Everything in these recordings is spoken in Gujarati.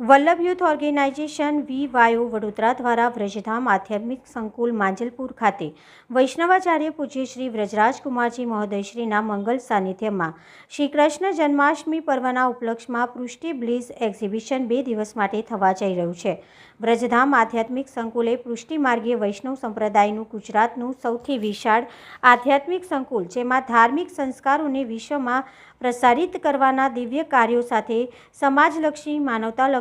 Vallabh youth organization V Y O Vadodara દ્વારા વ્રજધામ આધ્યાત્મિક સંકુલ માંજલપુર ખાતે વૈષ્ણવાચાર્ય પૂજ્ય શ્રી વ્રજરાજકુમારજી મહોદયશ્રીના મંગલ સાનિધ્યમાં શ્રી કૃષ્ણ જન્માષ્ટમી પર્વના ઉપલક્ષમાં પૃષ્ટિ બ્લીઝ એક્ઝિબિશન બે દિવસ માટે થવા જઈ રહ્યું છે. વ્રજધામ આધ્યાત્મિક સંકુલ એ પૃષ્ટિ માર્ગીય વૈષ્ણવ સંપ્રદાયનું ગુજરાતનું સૌથી વિશાળ આધ્યાત્મિક સંકુલ, જેમાં ધાર્મિક સંસ્કારોને વિશ્વમાં પ્રસારિત કરવાના દિવ્ય કાર્યો સાથે સમાજલક્ષી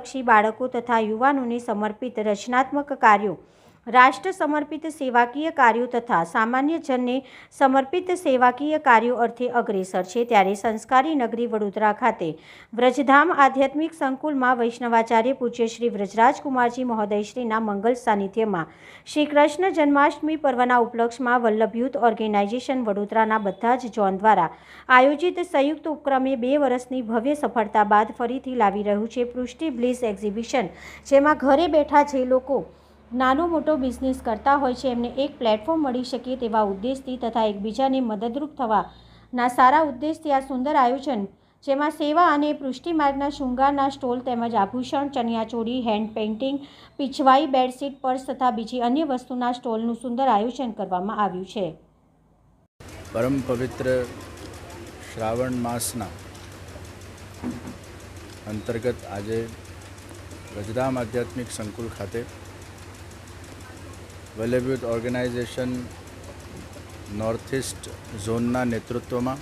માનવતાલક્ષી બાળકો તથા યુવાનોને સમર્પિત રચનાત્મક કાર્યો રાષ્ટ્ર સમર્પિત સેવાકીય કાર્યો તથા સામાન્ય જનને સમર્પિત સેવાકીય કાર્યો અર્થે અગ્રેસર છે ત્યારે સંસ્કારી નગરી વડોદરા ખાતે વ્રજધામ આધ્યાત્મિક સંકુલમાં વૈષ્ણવાચાર્ય પૂજ્ય શ્રી વ્રજરાજકુમારજી મહોદયશ્રીના મંગલ સાનિધ્યમાં શ્રી કૃષ્ણ જન્માષ્ટમી પર્વના ઉપલક્ષમાં વલ્લભ યુથ ઓર્ગેનાઇઝેશન વડોદરાના બધા જ ઝોન દ્વારા આયોજિત સંયુક્ત ઉપક્રમે બે વર્ષની ભવ્ય સફળતા બાદ ફરીથી લાવી રહ્યું છે પૃષ્ટિ બ્લીસ એક્ઝિબિશન, જેમાં ઘરે બેઠા જે લોકો નાનો મોટો બિઝનેસ કરતા હોય છે, એમને એક પ્લેટફોર્મ મળી શકે તેવા ઉદ્દેશથી તથા એકબીજાને મદદરૂપ થવાના સારા ઉદ્દેશથી આ સુંદર આયોજન, જેમાં સેવા અને પૃષ્ટિમાર્ગના શૃંગારના સ્ટોલ તેમજ આભૂષણ, ચણિયાચોળી હેન્ડ પેઇન્ટિંગ પીછવાઈ બેડશીટ, પર્સ તથા બીજી અન્ય વસ્તુના સ્ટોલનું સુંદર આયોજન કરવામાં આવ્યું છે. પરમ પવિત્ર શ્રાવણ માસના અંતર્ગત આજે ગજરામ આધ્યાત્મિક સંકુલ ખાતે Vallabh youth organisation north east ઝોનના નેતૃત્વમાં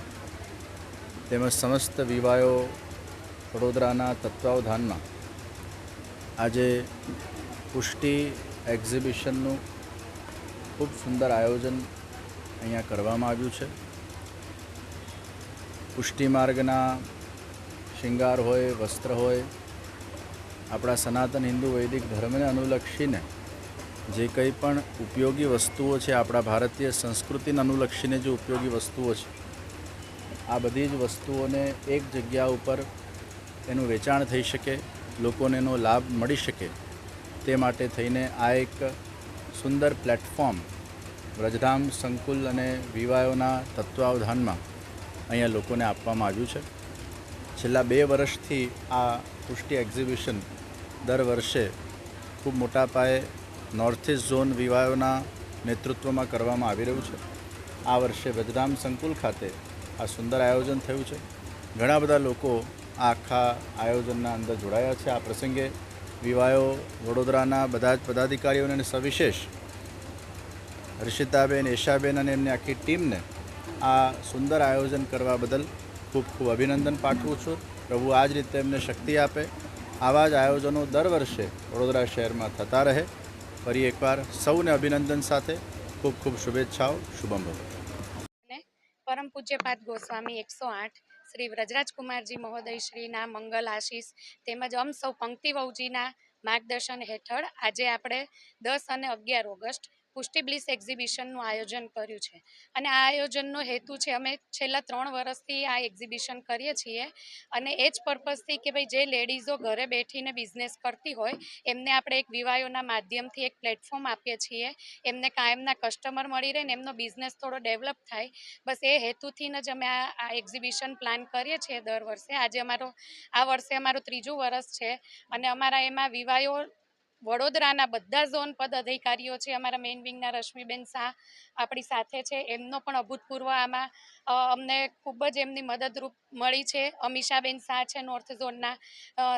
તેમજ સમસ્ત વિવાયો વડોદરાના તત્વાવધાનમાં આજે પુષ્ટિ એક્ઝિબિશનનું ખૂબ સુંદર આયોજન અહીંયા કરવામાં આવ્યું છે. પુષ્ટિ માર્ગના શિંગાર હોય, વસ્ત્ર હોય, આપણા સનાતન હિન્દુ વૈદિક ધર્મને અનુલક્ષીને જે કંઈ પણ ઉપયોગી વસ્તુઓ છે આપણા ભારતીય સંસ્કૃતિને અનુલક્ષીને જે ઉપયોગી વસ્તુઓ છે, આ બધી જ વસ્તુઓને એક જગ્યા ઉપર એનું વેચાણ થઈ શકે, લોકોને એનો લાભ મળી શકે, તે માટે થઈને આ એક સુંદર પ્લેટફોર્મ વ્રજધામ સંકુલ અને વિવાયોના તત્વાવધાનમાં અહીંયા લોકોને આપવામાં આવ્યું છે. છેલ્લા બે વર્ષથી આ પુષ્ટિ એક્ઝિબિશન દર વર્ષે ખૂબ મોટા પાયે નોર્થ ઇસ્ટ ઝોન વિવાયોના નેતૃત્વમાં કરવામાં આવી રહ્યું છે. આ વર્ષે બદનામ સંકુલ ખાતે આ સુંદર આયોજન થયું છે. ઘણા બધા લોકો આ આખા આયોજનના અંદર જોડાયા છે. આ પ્રસંગે વિવાયો વડોદરાના બધા જ પદાધિકારીઓને અને સવિશેષ હર્ષિતાબેન, એશાબેન અને એમની આખી ટીમને આ સુંદર આયોજન કરવા બદલ ખૂબ ખૂબ અભિનંદન પાઠવું છું. પ્રભુ આ જ રીતે એમને શક્તિ આપે. આવા જ આયોજનો દર વર્ષે વડોદરા શહેરમાં થતા રહે. ફરી એકવાર સૌને અભિનંદન સાથે. ખૂબ ખૂબ શુભેચ્છાઓ. શુભમ ભવ પરમ પૂજ્યપાદ ગોસ્વામી એકસો આઠ શ્રી વ્રજરાજકુમારજી મહોદય શ્રીના મંગલ આશીષ તેમજ અમ સૌ પંક્તિવૌજીના માર્ગદર્શન હેઠળ આજે આપણે દસ અને અગિયાર ઓગસ્ટ પુષ્ટિ બ્લીસ એક્ઝિબિશનનું આયોજન કર્યું છે. અને આ આયોજનનો હેતુ છે, અમે છેલ્લા ત્રણ વર્ષથી આ એક્ઝિબિશન કરીએ છીએ અને એ જ પર્પઝથી કે ભાઈ જે લેડીઝો ઘરે બેઠીને બિઝનેસ કરતી હોય, એમને આપણે એક વિવાયોના માધ્યમથી એક પ્લેટફોર્મ આપીએ છીએ. એમને કાયમના કસ્ટમર મળી રહે ને એમનો બિઝનેસ થોડો ડેવલપ થાય. બસ એ હેતુથી જ અમે આ એક્ઝિબિશન પ્લાન કરીએ છીએ દર વર્ષે. આજે અમારો, આ વર્ષે અમારું ત્રીજું વર્ષ છે અને અમારા એમાં વિવાયો વડોદરાના બધા ઝોન પદ અધિકારીઓ છે, અમારા મેઇન વિંગના રશ્મિબેન શાહ આપણી સાથે છે. એમનો પણ અભૂતપૂર્વ આમાં અમને ખૂબ જ એમની મદદરૂપ મળી છે. અમીષાબેન શાહ છે નોર્થ ઝોનના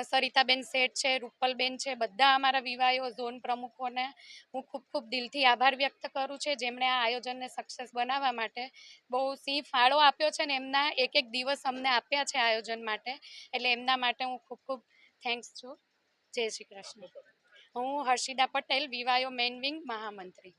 સરિતાબેન શેઠ છે, રૂપલબેન છે, બધા અમારા વિવાહો ઝોન પ્રમુખોને હું ખૂબ ખૂબ દિલથી આભાર વ્યક્ત કરું છું. જેમણે આ આયોજનને સક્સેસ બનાવવા માટે બહુ સિંહ ફાળો આપ્યો છે ને એમના એક એક દિવસ અમને આપ્યા છે આયોજન માટે. એટલે એમના માટે હું ખૂબ ખૂબ થેન્ક્સ છું. જય શ્રી કૃષ્ણ. હું Harshida Patel VYO main wing મહામંત્રી.